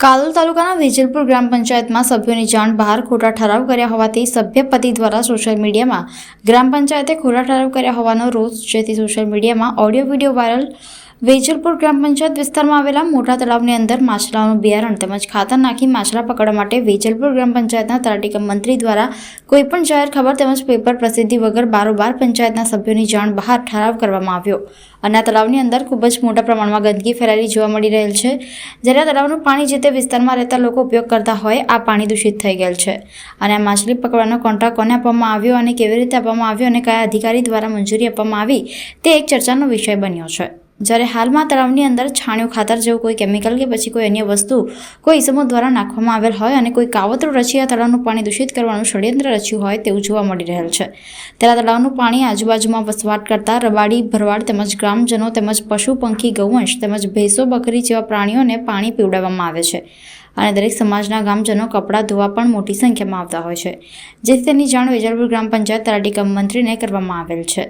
કાલોલ તાલુકાના વેજલપુર ગ્રામ પંચાયતમાં સભ્યોની જાણ બહાર ખોટા ઠરાવ કર્યા હોવાથી સભ્યપતિ દ્વારા સોશિયલ મીડિયામાં ગ્રામ પંચાયતે ખોટા ઠરાવ કર્યા હોવાનો રોષ, જેથી સોશિયલ મીડિયામાં ઓડિયો, વીડિયો વાયરલ વેજલપુર ગ્રામ પંચાયત વિસ્તારમાં આવેલા મોટા તળાવની અંદર માછલાઓનું બિયારણ તેમજ ખાતર નાખી માછલા પકડવા માટે વેજલપુર ગ્રામ પંચાયતના તલાટીકમ મંત્રી દ્વારા કોઈપણ જાહેર ખબર તેમજ પેપર પ્રસિદ્ધિ વગર બારોબાર પંચાયતના સભ્યોની જાણ બહાર ઠરાવ કરવામાં આવ્યો. અને આ તળાવની અંદર ખૂબ જ મોટા પ્રમાણમાં ગંદકી ફેલાયેલી જોવા મળી રહેલ છે. જ્યારે આ તળાવનું પાણી જે તે વિસ્તારમાં રહેતા લોકો ઉપયોગ કરતા હોય, આ પાણી દૂષિત થઈ ગયેલ છે. અને આ માછલી પકડવાનો કોન્ટ્રાક્ટ કોને આપવામાં આવ્યો અને કેવી રીતે આપવામાં આવ્યો અને કયા અધિકારી દ્વારા મંજૂરી આપવામાં આવી, તે એક ચર્ચાનો વિષય બન્યો છે. જ્યારે હાલમાં તળાવની અંદર છાણિયું ખાતર જેવું કોઈ કેમિકલ કે પછી કોઈ અન્ય વસ્તુ કોઈ ઇસમો દ્વારા નાખવામાં આવેલ હોય અને કોઈ કાવતરું રચી આ તળાવનું પાણી દૂષિત કરવાનું ષડયંત્ર રચ્યું હોય તેવું જોવા મળી રહેલ છે. ત્યારે તળાવનું પાણી આજુબાજુમાં વસવાટ કરતા રબાડી, ભરવાડ તેમજ ગ્રામજનો તેમજ પશુ, પંખી, ગૌવંશ તેમજ ભેંસો, બકરી જેવા પ્રાણીઓને પાણી પીવડાવવામાં આવે છે. અને દરેક સમાજના ગામજનો કપડાં ધોવા પણ મોટી સંખ્યામાં આવતા હોય છે. જેથી તેની જાણ વેજલપુર ગ્રામ પંચાયત તલાટીકમ મંત્રીને કરવામાં આવેલ છે.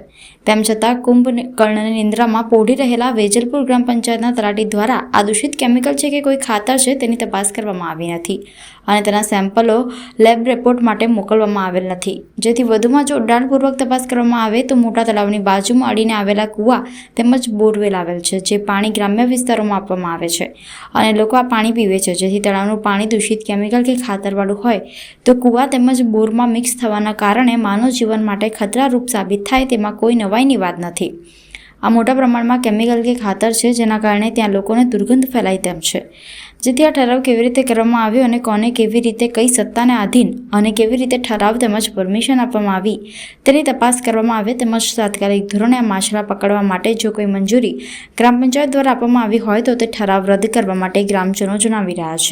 તેમ છતાં કુંભ કર્ણની નિંદ્રામાં પોઢી રહેલા વેજલપુર ગ્રામ પંચાયતના તલાટી દ્વારા આ દૂષિત કેમિકલ છે કે કોઈ ખાતર છે તેની તપાસ કરવામાં આવી નથી અને તેના સેમ્પલો લેબ રિપોર્ટ માટે મોકલવામાં આવેલ નથી. જેથી વધુમાં જો ઊંડાણપૂર્વક તપાસ કરવામાં આવે તો મોટા તળાવની બાજુમાં અડીને આવેલા કૂવા તેમજ બોરવેલ આવેલ છે, જે પાણી ગ્રામ્ય વિસ્તારોમાં આપવામાં આવે છે અને લોકો આ પાણી પીવે છે. જેથી તળાવનું પાણી દૂષિત કેમિકલ કે ખાતરવાળું હોય, તો કૂવા તેમજ બોરમાં મિક્સ થવાના કારણે માનવ જીવન માટે ખતરારૂપ સાબિત થાય તેમાં કોઈ નવાઈની વાત નથી. આ મોટા પ્રમાણમાં કેમિકલ કે ખાતર છે, જેના કારણે ત્યાં લોકોને દુર્ગંધ ફેલાય તેમ છે. જેથી આ ઠરાવ કેવી રીતે કરવામાં આવ્યો અને કોને કેવી રીતે કઈ સત્તાને આધીન અને કેવી રીતે ઠરાવ તેમજ પરમિશન આપવામાં આવી, તેની તપાસ કરવામાં આવે તેમજ તાત્કાલિક ધોરણે આ માછલા પકડવા માટે જો કોઈ મંજૂરી ગ્રામ પંચાયત દ્વારા આપવામાં આવી હોય તો તે ઠરાવ રદ કરવા માટે ગ્રામજનો જણાવી રહ્યા છે.